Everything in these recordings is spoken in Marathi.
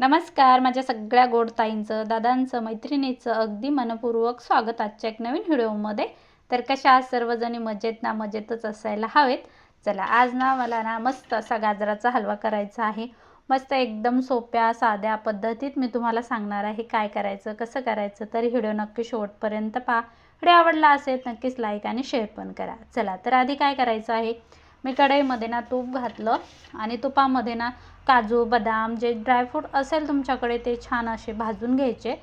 नमस्कार माझ्या सगळ्या गोड ताईंचं दादांचं मैत्रिणीचं अगदी मनपूर्वक स्वागत आजच्या एक नवीन व्हिडिओमध्ये. तर कशा आज सर्वजणी? मजेत ना मजेतच असायला हवेत. चला आज ना मला ना मस्त असा गाजराचा हलवा करायचा आहे. मस्त एकदम सोप्या साध्या पद्धतीत मी तुम्हाला सांगणार आहे काय करायचं कसं करायचं तरी व्हिडिओ नक्की शेवटपर्यंत पहा. व्हिडिओ आवडला असेल नक्कीच लाईक आणि शेअर पण करा. चला तर आधी काय करायचं आहे? मी कढईमध्ये ना तूप घातलं आणि तुपामध्ये ना काजू बदाम जे ड्रायफ्रूट असेल तुमच्याकडे ते छान असे भाजून घ्यायचे.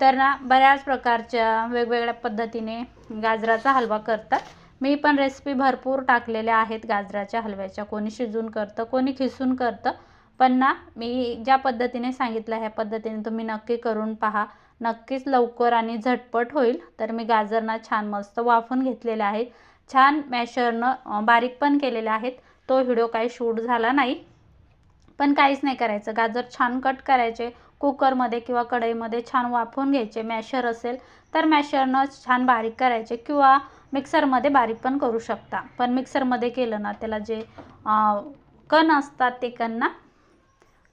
तर ना बऱ्याच प्रकारच्या वेगवेगळ्या पद्धतीने गाजराचा हलवा करतात. मी पण रेसिपी भरपूर टाकलेल्या आहेत गाजराच्या हलव्याच्या. कोणी शिजून करतं कोणी खिसून करतं. पण ना मी ज्या पद्धतीने सांगितलं ह्या पद्धतीने तुम्ही नक्की करून पहा. नक्कीच लवकर आणि झटपट होईल. तर मी गाजरना छान मस्त वाफून घेतलेले आहेत. छान मॅशरनं बारीक पण केलेले आहेत. तो व्हिडिओ काही शूट झाला नाही. पण काहीच नाही करायचं. गाजर छान कट करायचे. कुकरमध्ये किंवा कढईमध्ये छान वाफून घ्यायचे. मॅशर असेल तर मॅशरनं छान बारीक करायचे किंवा मिक्सरमध्ये बारीक पण करू शकता. पण मिक्सरमध्ये केलं ना त्याला जे कण असतात ते कण ना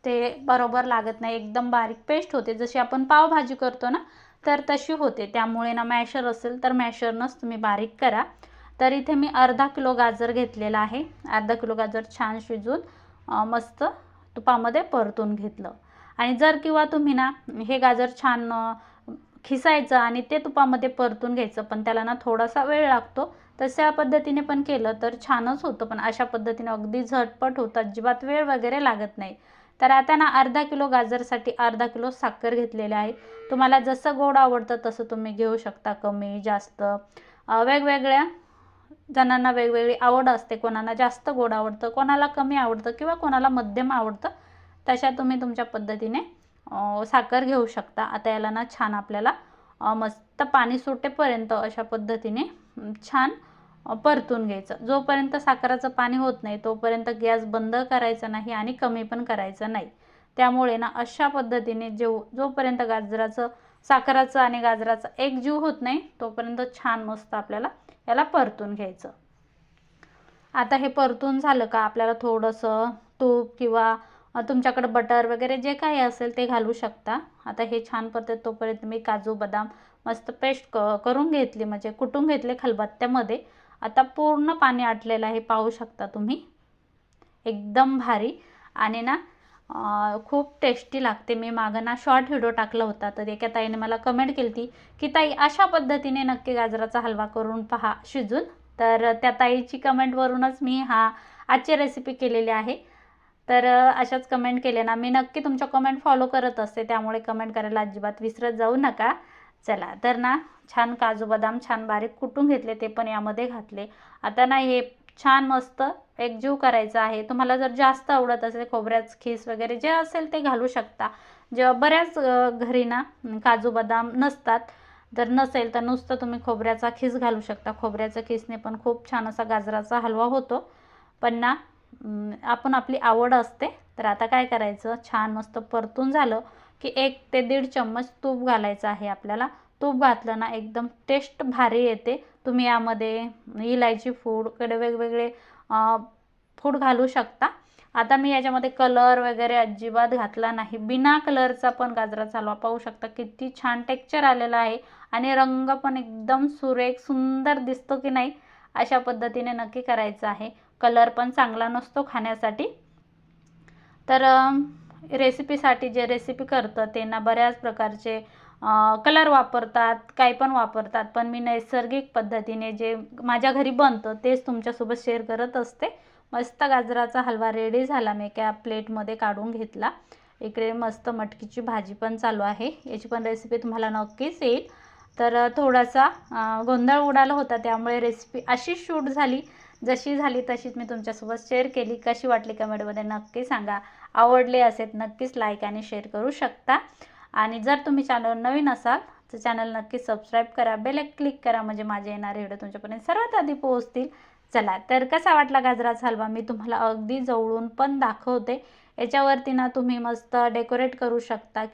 ते बरोबर लागत नाही. एकदम बारीक पेस्ट होते. जशी आपण पावभाजी करतो ना तर तशी होते. त्यामुळे ना मॅशर असेल तर मॅशरनंच तुम्ही बारीक करा. तर इथे मी अर्धा किलो गाजर घेतलेला आहे. अर्धा किलो गाजर छान शिजून मस्त तुपामध्ये परतून घेतलं. आणि जर किंवा तुम्ही ना हे गाजर छान खिसायचं आणि ते तुपामध्ये परतून घ्यायचं पण त्याला ना थोडासा वेळ लागतो. तशा पद्धतीने पण केलं तर छानच होतं. पण अशा पद्धतीने अगदी झटपट होतं. अजिबात वेळ वगैरे लागत नाही. तर आता ना अर्धा किलो गाजरसाठी अर्धा किलो साखर घेतलेले आहे. तुम्हाला जसं गोड आवडतं तसं तुम्ही घेऊ शकता कमी जास्त. वेगवेगळ्या जणांना वेगवेगळी आवड असते. कोणाला जास्त गोड आवडतं कोणाला कमी आवडतं किंवा कोणाला मध्यम आवडतं तशा तुम्ही तुमच्या पद्धतीने साखर घेऊ शकता. आता याला ना छान आपल्याला मस्त पाणी सुटेपर्यंत अशा पद्धतीने छान परतून घ्यायचं. जोपर्यंत साखराचं पाणी होत नाही तोपर्यंत गॅस बंद करायचा नाही आणि कमी पण करायचं नाही. त्यामुळे ना अशा पद्धतीने जेव जोपर्यंत गाजराचं साखराचं आणि गाजराचं एक जीव होत नाही तोपर्यंत छान मस्त आपल्याला याला परतून घ्यायचं. आता हे परतून झालं का आपल्याला थोडंसं तूप किंवा तुमच्याकडे बटर वगैरे जे काही असेल ते घालू शकता. आता हे छान परत तोपर्यंत मी काजू बदाम मस्त पेस्ट क करून घेतली. म्हणजे कुटून घेतले खलबत्त्यामध्ये. आता पूर्ण पाणी आटलेलं आहे पाहू शकता तुम्ही. एकदम भारी. आणि ना खूप टेस्टी लागते. मी मागं ना शॉर्ट व्हिडिओ टाकला होता तर एका ताईने मला कमेंट केली होती की ताई अशा पद्धतीने नक्की गाजराचा हलवा करून पहा शिजून. तर त्या ताईची कमेंटवरूनच मी हा आजची रेसिपी केलेली आहे. तर अशाच कमेंट केल्या ना मी नक्की तुमच्या कमेंट फॉलो करत असते. त्यामुळे कमेंट करायला अजिबात विसरत जाऊ नका. चला तर ना छान काजू बदाम छान बारीक कुटून घेतले ते पण यामध्ये घातले. आता ना हे छान मस्त एकजीव करायचा आहे. तुम्हाला जर जास्त आवडत असेल खोबऱ्याच खीस वगैरे जे असेल ते घालू शकता. जेव्हा बऱ्याच घरी ना काजू बदाम नसतात जर नसेल तर नुसतं तुम्ही खोबऱ्याचा खीस घालू शकता. खोबऱ्याचा खीसने पण खूप छान असा गाजराचा हलवा होतो. पण ना आपण आपली आवड असते तर आता काय करायचं? छान मस्त परतून झालं. की एक ते दीड चम्मच तूप घालायचं आहे आपल्याला. तूप घातलं ना एकदम टेस्ट भारी येते. तुम्ही यामध्ये इलायची फूडकडे वेगवेगळे फूड घालू शकता. आता मी याच्यामध्ये कलर वगैरे अजिबात घातला नाही. बिना कलरचा पण गाजरा चालवा. पाहू शकता किती छान टेक्चर आलेला आहे आणि रंग पण एकदम सुरेख सुंदर दिसतो की नाही अशा पद्धतीने नक्की करायचं आहे. कलर पण चांगला नसतो खाण्यासाठी. तर रेसिपीसाठी जे रेसिपी करतं त्यांना बऱ्याच प्रकारचे कलर वापरतात काही पण वापरतात. पण मी नैसर्गिक पद्धतीने जे माझ्या घरी बनतं तेच तुमच्यासोबत शेअर करत असते. मस्त गाजराचा हलवा रेडी झाला. मी एका प्लेटमध्ये काढून घेतला. इकडे मस्त मटकीची भाजी पण चालू आहे. याची पण रेसिपी तुम्हाला नक्कीच येईल. तर थोडासा गोंधळ उडाला होता त्यामुळे रेसिपी अशी शूट झाली. जशी झाली तशीच मी तुमच्यासोबत शेअर केली. कशी वाटली कमेंटमध्ये नक्की सांगा. आवडले असेल नक्कीच लाईक आणि शेअर करू शकता. आणि जर तुम्ही चॅनल नवीन असाल तर चॅनल नक्की सबस्क्राईब करा. बेल क्लिक करा. म्हणजे माझे येणारे व्हिडिओ तुमच्यापर्यंत सर्वात आधी पोहोचतील. चला तर कसा वाटला गाजराचा हलवा? मी तुम्हाला अगदी जवळून पण दाखवते. याच्यावरती ना तुम्ही मस्त डेकोरेट करू शकता.